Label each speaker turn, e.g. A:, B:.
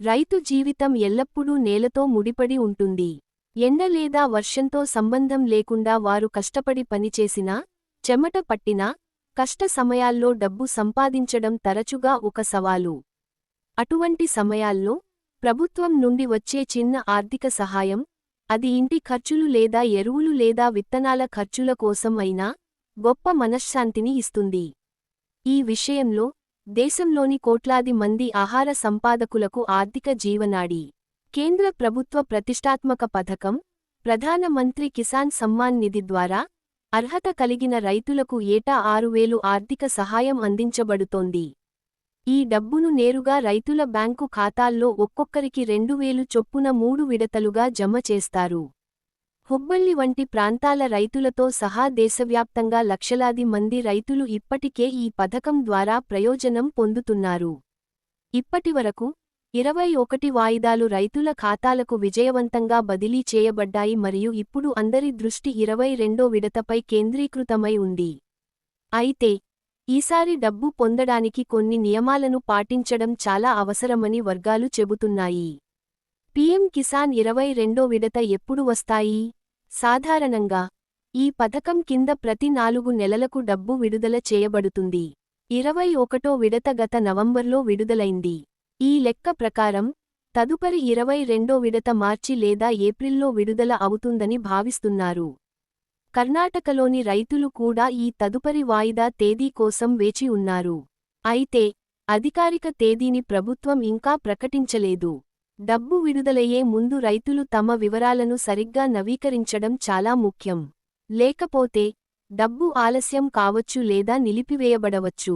A: రైతు జీవితం ఎల్లప్పుడూ నేలతో ముడిపడి ఉంటుంది. ఎండ లేదా వర్షంతో సంబంధం లేకుండా వారు కష్టపడి పనిచేసినా చెమట పట్టినా కష్ట సమయాల్లో డబ్బు సంపాదించడం తరచుగా ఒక సవాలు. అటువంటి సమయాల్లో ప్రభుత్వం నుండి వచ్చే చిన్న ఆర్థిక సహాయం అది ఇంటి ఖర్చులు లేదా ఎరువులు లేదా విత్తనాల ఖర్చుల కోసం అయినా గొప్ప మనశ్శాంతిని ఇస్తుంది. ఈ విషయంలో దేశంలోని కోట్లాది మంది ఆహార సంపాదకులకు ఆర్థిక జీవనాడి. కేంద్ర ప్రభుత్వ ప్రతిష్టాత్మక పథకం ప్రధాన మంత్రి కిసాన్ సమ్మాన్ నిధి ద్వారా అర్హత కలిగిన రైతులకు ఏటా ఆరువేలు ఆర్థిక సహాయం అందించబడుతోంది. ఈ డబ్బును నేరుగా రైతుల బ్యాంకు ఖాతాల్లో ఒక్కొక్కరికి రెండు వేలు చొప్పున మూడు విడతలుగా జమ చేస్తారు. హుబ్బళ్ళి వంటి ప్రాంతాల రైతులతో సహా దేశవ్యాప్తంగా లక్షలాది మంది రైతులు ఇప్పటికే ఈ పథకం ద్వారా ప్రయోజనం పొందుతున్నారు. ఇప్పటివరకు ఇరవై ఒకటి వాయిదాలు రైతుల ఖాతాలకు విజయవంతంగా బదిలీ చేయబడ్డాయి మరియు ఇప్పుడు అందరి దృష్టి ఇరవై రెండో విడతపై కేంద్రీకృతమై ఉంది. అయితే ఈసారి డబ్బు పొందడానికి కొన్ని నియమాలను పాటించడం చాలా అవసరమని వర్గాలు చెబుతున్నాయి. పీఎం కిసాన్ ఇరవై రెండో విడత ఎప్పుడు వస్తాయి? సాధారణంగా ఈ పథకం కింద ప్రతి నాలుగు నెలలకు డబ్బు విడుదల చేయబడుతుంది. ఇరవై ఒకటో విడత గత నవంబర్లో విడుదలైంది. ఈ లెక్క ప్రకారం తదుపరి ఇరవై రెండో విడత మార్చి లేదా ఏప్రిల్లో విడుదల అవుతుందని భావిస్తున్నారు. కర్ణాటకలోని రైతులు కూడా ఈ తదుపరి వాయిదా తేదీ కోసం వేచి ఉన్నారు. అయితే అధికారిక తేదీని ప్రభుత్వం ఇంకా ప్రకటించలేదు. డబ్బు విడుదలయ్యే ముందు రైతులు తమ వివరాలను సరిగ్గా నవీకరించడం చాలా ముఖ్యం. లేకపోతే డబ్బు ఆలస్యం కావచ్చు లేదా నిలిపివేయబడవచ్చు.